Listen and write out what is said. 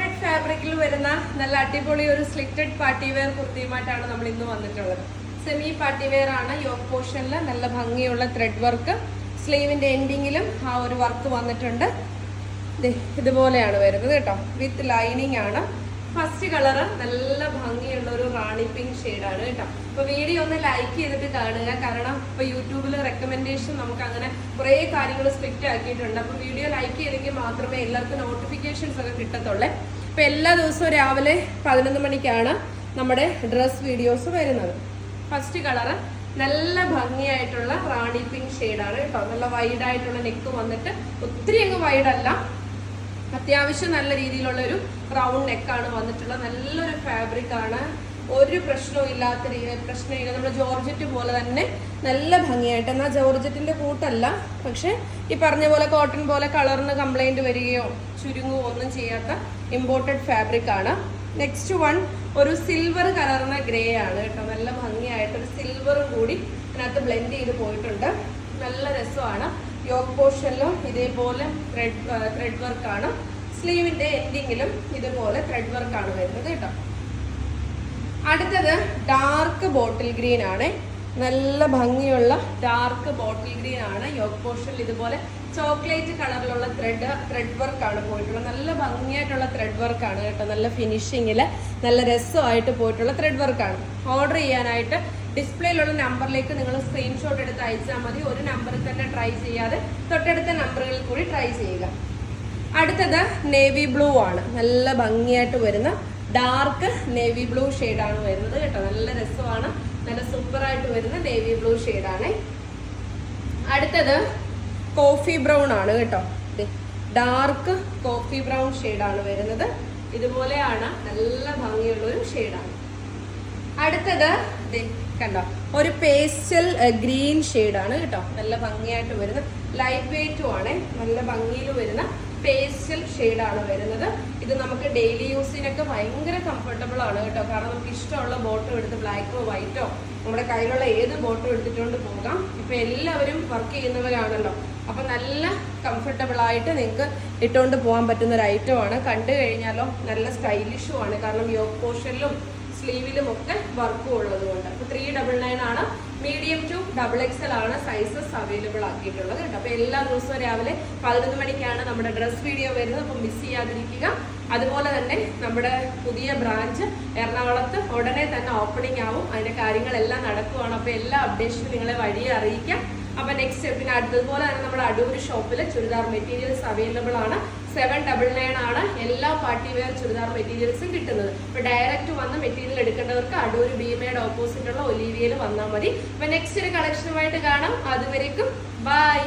Imported ഫാബ്രിക്കിൽ വരുന്ന നല്ല അടിപൊളി ഒരു സ്ലിറ്റഡ് പാർട്ടി വെയർ കുർത്തിയുമായിട്ടാണ് നമ്മൾ ഇന്ന് വന്നിട്ടുള്ളത്. സെമി പാർട്ടി വെയർ ആണ്. യോക്ക് പോർഷനിൽ നല്ല ഭംഗിയുള്ള ത്രെഡ് വർക്ക് സ്ലീവിന്റെ എൻഡിങ്ങിലും ആ ഒരു വർക്ക് വന്നിട്ടുണ്ട്. ഇതുപോലെയാണ് വരുന്നത് കേട്ടോ. വിത്ത് ലൈനിങ് ആണ്. ഫസ്റ്റ് കളറ് നല്ല ഭംഗിയുള്ള ഒരു റാണി പിങ്ക് ഷെയ്ഡാണ് കേട്ടോ. അപ്പൊ വീഡിയോ ഒന്ന് ലൈക്ക് ചെയ്തിട്ട് കാണുക. കാരണം ഇപ്പൊ യൂട്യൂബിൽ റെക്കമെൻഡേഷൻ നമുക്ക് അങ്ങനെ കുറേ കാര്യങ്ങൾ സ്ട്രിക്റ്റ് ആക്കിയിട്ടുണ്ട്. അപ്പൊ വീഡിയോ ലൈക്ക് ചെയ്തെങ്കിൽ മാത്രമേ എല്ലാവർക്കും നോട്ടിഫിക്കേഷൻസ് ഒക്കെ കിട്ടത്തുള്ളേ. ഇപ്പൊ എല്ലാ ദിവസവും രാവിലെ പതിനൊന്ന് മണിക്കാണ് നമ്മുടെ ഡ്രസ് വീഡിയോസ് വരുന്നത്. ഫസ്റ്റ് കളറ് നല്ല ഭംഗിയായിട്ടുള്ള റാണി പിങ്ക് ഷെയ്ഡാണ് കേട്ടോ. നല്ല വൈഡായിട്ടുള്ള നെക്ക് വന്നിട്ട് ഒത്തിരി അങ്ങ് വൈഡല്ല അത്യാവശ്യം നല്ല രീതിയിലുള്ള ഒരു റൗണ്ട് നെക്കാണ് വന്നിട്ടുള്ളത്. നല്ലൊരു ഫാബ്രിക് ആണ്. ഒരു പ്രശ്നവും ഇല്ലാത്ത രീതി പ്രശ്നമില്ല. നമ്മുടെ ജോർജറ്റ് പോലെ തന്നെ നല്ല ഭംഗിയായിട്ട് എന്നാൽ ജോർജറ്റിന്റെ കൂട്ടല്ല. പക്ഷേ ഈ പറഞ്ഞ പോലെ കോട്ടൺ പോലെ കളറിന് കംപ്ലൈന്റ് വരികയോ ചുരുങ്ങുകയോ ഒന്നും ചെയ്യാത്ത ഇമ്പോർട്ടഡ് ഫാബ്രിക് ആണ്. നെക്സ്റ്റ് വൺ ഒരു സിൽവർ കളറിന് ഗ്രേ ആണ് കേട്ടോ. നല്ല ഭംഗിയായിട്ട് ഒരു സിൽവറും കൂടി അതിനകത്ത് ബ്ലെൻഡ് ചെയ്ത് പോയിട്ടുണ്ട്. നല്ല രസമാണ്. യോക്ക് പോർഷനിലും ഇതേപോലെ ത്രെഡ് ത്രെഡ് വർക്കാണ് സ്ലീവിന്റെ എൻഡിങ്ങിലും ഇതുപോലെ ത്രെഡ് വർക്കാണ് വരുന്നത് കേട്ടോ. അടുത്തത് ഡാർക്ക് ബോട്ടിൽ ഗ്രീൻ ആണ്. നല്ല ഭംഗിയുള്ള ഡാർക്ക് ബോട്ടിൽ ഗ്രീൻ ആണ്. യോക്ക് പോർഷനിൽ ഇതുപോലെ ചോക്ലേറ്റ് കളറിലുള്ള ത്രെഡ് ത്രെഡ് വർക്കാണ് പോയിട്ടുള്ളത്. നല്ല ഭംഗിയായിട്ടുള്ള ത്രെഡ് വർക്കാണ് കേട്ടോ. നല്ല ഫിനിഷിങ്ങിൽ നല്ല രസമായിട്ട് പോയിട്ടുള്ള ത്രെഡ് വർക്കാണ് ഓർഡർ ചെയ്യാനായിട്ട് ഡിസ്പ്ലേയിലുള്ള നമ്പറിലേക്ക് നിങ്ങൾ സ്ക്രീൻഷോട്ട് എടുത്ത് അയച്ചാൽ മതി. ഒരു നമ്പറിൽ തന്നെ ട്രൈ ചെയ്യാതെ തൊട്ടടുത്ത നമ്പറുകളിൽ കൂടി ട്രൈ ചെയ്യുക. അടുത്തത് നേവി ബ്ലൂ ആണ്. നല്ല ഭംഗിയായിട്ട് വരുന്ന ഡാർക്ക് നേവി ബ്ലൂ ആണ് വരുന്നത് കേട്ടോ. നല്ല രസമാണ്. നല്ല സൂപ്പറായിട്ട് വരുന്ന നേവി ബ്ലൂ ആണ്. അടുത്തത് കോഫി ബ്രൗൺ ആണ് കേട്ടോ. ഡാർക്ക് കോഫി ബ്രൗൺ ആണ് വരുന്നത്. ഇതുപോലെയാണ് നല്ല ഭംഗിയുള്ള ഒരു ഷെയ്ഡാണ് അടുത്തത് കണ്ടോ? ഒരു പേസ്റ്റൽ ഗ്രീൻ ആണ് കേട്ടോ. നല്ല ഭംഗിയായിട്ട് വരുന്ന ലൈറ്റ് വെയിറ്റും ആണ്. നല്ല ഭംഗിയിൽ വരുന്ന പേസ്റ്റൽ ആണ് വരുന്നത്. ഇത് നമുക്ക് ഡെയിലി യൂസിനൊക്കെ ഭയങ്കര കംഫർട്ടബിൾ ആണ് കേട്ടോ. കാരണം നമുക്ക് ഇഷ്ടമുള്ള ബോട്ടും എടുത്ത് ബ്ലാക്കോ വൈറ്റോ നമ്മുടെ കയ്യിലുള്ള ഏത് ബോട്ടും എടുത്തിട്ടുകൊണ്ട് പോകാം. ഇപ്പൊ എല്ലാവരും വർക്ക് ചെയ്യുന്നവരാണല്ലോ. അപ്പൊ നല്ല കംഫർട്ടബിൾ ആയിട്ട് നിങ്ങൾക്ക് ഇട്ടുകൊണ്ട് പോകാൻ പറ്റുന്ന ഒരു ഐറ്റം ആണ്. കണ്ടു കഴിഞ്ഞാലോ നല്ല സ്റ്റൈലിഷുമാണ് കാരണം യോഗ പോർഷനിലും സ്ലീവിലും ഒക്കെ വർക്കും ഉള്ളത് കൊണ്ട്. അപ്പൊ ത്രീ ഡബിൾ നയൻ ആണ്. മീഡിയം ടു ഡബിൾ എക്സൽ ആണ് സൈസസ് അവൈലബിൾ ആക്കിയിട്ടുള്ളത് കേട്ടോ. അപ്പൊ എല്ലാ ദിവസവും രാവിലെ പതിനൊന്ന് മണിക്കാണ് നമ്മുടെ ഡ്രസ് വീഡിയോ വരുന്നത്. അപ്പൊ മിസ് ചെയ്യാതിരിക്കുക. അതുപോലെ തന്നെ നമ്മുടെ പുതിയ ബ്രാഞ്ച് എറണാകുളത്ത് ഉടനെ തന്നെ ഓപ്പണിംഗ് ആവും. അതിന്റെ കാര്യങ്ങളെല്ലാം നടക്കുവാണ്. അപ്പൊ എല്ലാ അപ്ഡേഷനും നിങ്ങളെ വഴിയെ അറിയിക്കാം. അപ്പൊ നെക്സ്റ്റ് പിന്നെ അതുപോലെ തന്നെ നമ്മുടെ അടൂർ ഷോപ്പിൽ ചുരിദാർ മെറ്റീരിയൽസ് അവൈലബിൾ ആണ്. സെവൻ ഡബിൾ നയൻ ആണ് എല്ലാ പാർട്ടി വെയർ ചുരിദാർ മെറ്റീരിയൽസും കിട്ടുന്നത്. ഇപ്പൊ ഡയറക്റ്റ് വന്ന് മെറ്റീരിയൽ എടുക്കേണ്ടവർക്ക് അടൂർ ഭീമയുടെ ഓപ്പോസിറ്റ് ഉള്ള ഒലീവിയയിൽ വന്നാൽ മതി. അപ്പൊ നെക്സ്റ്റ് ഒരു കളക്ഷനുമായിട്ട് കാണാം. അതുവരേക്കും ബൈ